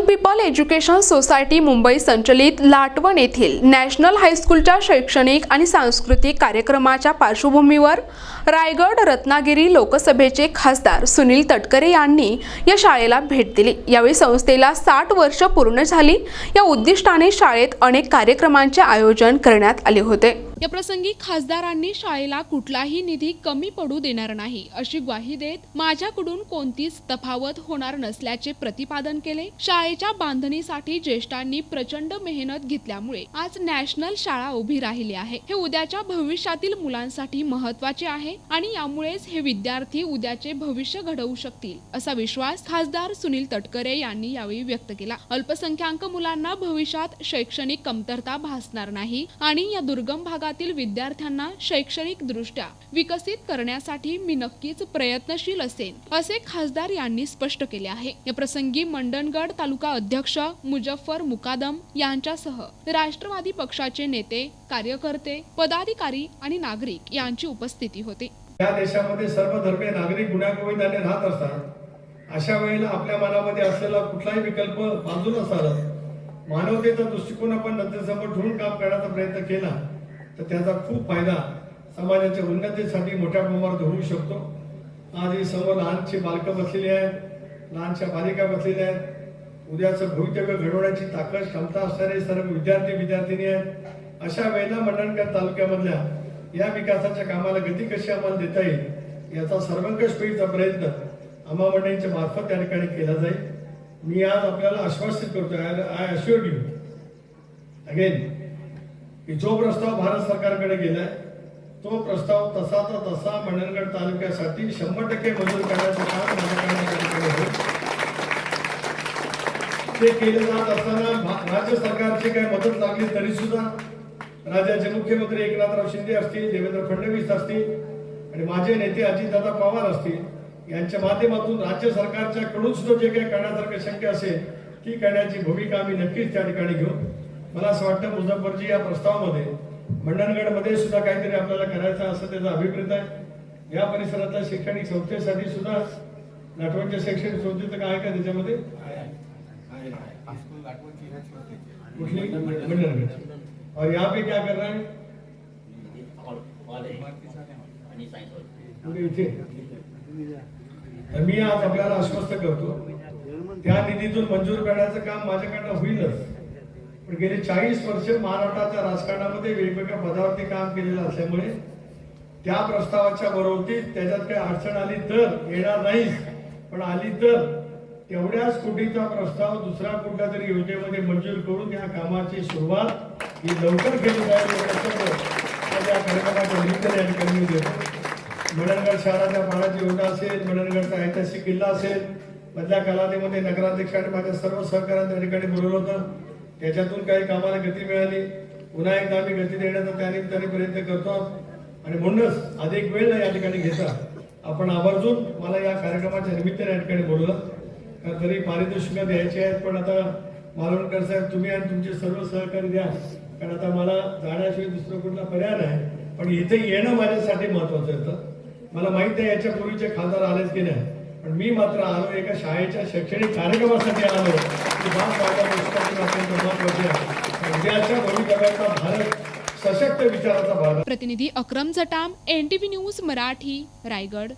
People education society Mumbai संचलित लाटवण येथील national हायस्कूलच्या शैक्षणिक आणि सांस्कृतिक कार्यक्रमाच्या पार्श्वभूमीवर रायगड रत्नागिरी लोकसभेचे खासदार सुनील तटकरे यांनी या शाळेला भेट दिली. यावेळी संस्थेला साठ वर्ष पूर्ण झाली. या उद्दिष्टाने शाळेत अनेक कार्यक्रमांचे आयोजन करण्यात आले होते. या प्रसंगी खासदारांनी शाळेला कुठलाही निधी कमी पडू देणार नाही अशी ग्वाही देत माझ्याकडून कोणतीच तफावत होणार नसल्याचे प्रतिपादन केले. शाळेच्या बांधणीसाठी ज्येष्ठांनी प्रचंड मेहनत घेतल्यामुळे आज नॅशनल शाळा उभी राहिली आहे. हे उद्याच्या भविष्यातील मुलांसाठी महत्त्वाचे आहे आणि यामुळेच हे विद्यार्थी उद्याचे भविष्य घडवू शकतील असा विश्वास खासदार सुनील तटकरे यांनी यावेळी व्यक्त केला. अल्पसंख्याक मुलांना भविष्यात शैक्षणिक कमतरता भासणार नाही आणि या दुर्गम भागात भागातील विद्यार्थ्यांना शैक्षणिक दृष्ट्या विकसित करण्यासाठी मी नक्कीच प्रयत्नशील असेन असे खासदार यांनी स्पष्ट केले आहे. या प्रसंगी मंडणगड तालुका अध्यक्ष मुजफ्फर मुकादम यांच्यासह राष्ट्रवादी पक्षाचे नेते कार्यकर्ते पदाधिकारी आणि नागरिक यांची उपस्थिती होती. या देशामध्ये सर्व धर्मीय नागरिक गुण्यागोविंदाने राहत असतात. अशा वेळेला आपल्या मनामध्ये असलेला कुठलाही विकल्प बाजूला सारत मानवतेचा दृष्टिकोन आपण नंतरसमोर ठेवून काम करण्याचा प्रयत्न केला. तर त्याचा खूप फायदा समाजाच्या उन्नतीसाठी मोठ्या प्रमाणात होऊ शकतो. आज ही सर्व लहानची बालकं बसलेली आहेत लहानशा बालिका बसलेल्या आहेत. उद्याचं भवितव्य घडवण्याची ताकद क्षमता असणारे सर्व विद्यार्थी विद्यार्थिनी आहेत. अशा वेळेला मंडणकर तालुक्यामधल्या या विकासाच्या कामाला गती कशी आम्हाला देता येईल याचा सर्वंकष पेढीचा प्रयत्न आम्हा मंडळींच्या मार्फत त्या ठिकाणी केला जाईल. मी आज आपल्याला आश्वासित करतो आय अश्युअर यू अगेन की जो प्रस्ताव भारत सरकारकडे गेलाय तो प्रस्ताव तसाचा तसा मंडणगड तालुक्यासाठी शंभर टक्के मंजूर करण्याचं काम ते केलं जात असताना राज्य सरकारची काही मदत लागली तरी सुद्धा राज्याचे मुख्यमंत्री एकनाथराव शिंदे असतील देवेंद्र फडणवीस असतील आणि माझे नेते अजितदादा पवार असतील यांच्या माध्यमातून राज्य सरकारच्या कडून सुद्धा जे काही करण्यासारखं शक्य असेल ती करण्याची भूमिका आम्ही नक्कीच त्या ठिकाणी घेऊ. मला असं वाटतं मुझफ्फरजी या प्रस्तावामध्ये मंडणगडमध्ये सुद्धा काहीतरी आपल्याला करायचं असं त्याचा अभिप्रेत आहे. या परिसरातल्या शैक्षणिक संस्थेसाठी सुद्धा नाटवांच्या शैक्षणिक संस्थेचं काय का त्याच्यामध्ये? कुठली? मंडणगड. और यहाँ पे क्या कर रहा है मी आज आपल्याला आश्वस्त करतो त्या निधीतून मंजूर करण्याचं काम माझ्याकडनं होईलच. पण गेले चाळीस वर्ष महाराष्ट्राच्या राजकारणामध्ये वेगवेगळ्या पदावरती काम केलेलं असल्यामुळे त्या प्रस्तावाच्या बरोबरीत त्याच्यात काही अडचण आली तर येणार नाही पण आली तर तेवढ्याच कोटीचा प्रस्ताव दुसऱ्या कुठल्या तरी योजनेमध्ये मंजूर करून या कामाची सुरुवात ही लवकर केली जाईल तर या कार्यक्रमाच्या निमित्ताने या ठिकाणी देतो. शहराच्या पाण्याची योजना असेल मंडणगडचा ऐतिहासिक किल्ला असेल मधल्या कालावधीमध्ये नगराध्यक्ष आणि माझ्या सर्व सहकार्यांना त्या ठिकाणी बोलवलं होतं. त्याच्यातून काही कामाला गती मिळाली. पुन्हा एकदा आम्ही गती देण्याचा त्या निमित्ताने प्रयत्न करतो. आहोत आणि म्हणूनच अधिक वेळ या ठिकाणी घेता. आपण आवर्जून मला या कार्यक्रमाच्या निमित्ताने या ठिकाणी बोलवलं. तरी पारितोषिकं द्यायची आहेत पण आता मालवणकर साहेब तुम्ही आणि तुमचे सर्व सहकारी द्या. कारण आता मला जाण्याशिवाय दुसरं कुठला पर्याय नाही. पण इथे येणं माझ्यासाठी महत्वाचं होतं मला माहीत आहे याच्या पूर्वीचे खासदार आलेच की नाही. पण मी मात्र आलो एका शाळेच्या शैक्षणिक कार्यक्रमासाठी आलो की बाप माझ्या पुस्तकातून अत्यंत महत्त्वाचे आहे उद्याच्या भवितव्याचा भारत सशक्त विचाराचा भारत प्रतिनिधी अक्रम जटाम एन न्यूज मराठी रायगड.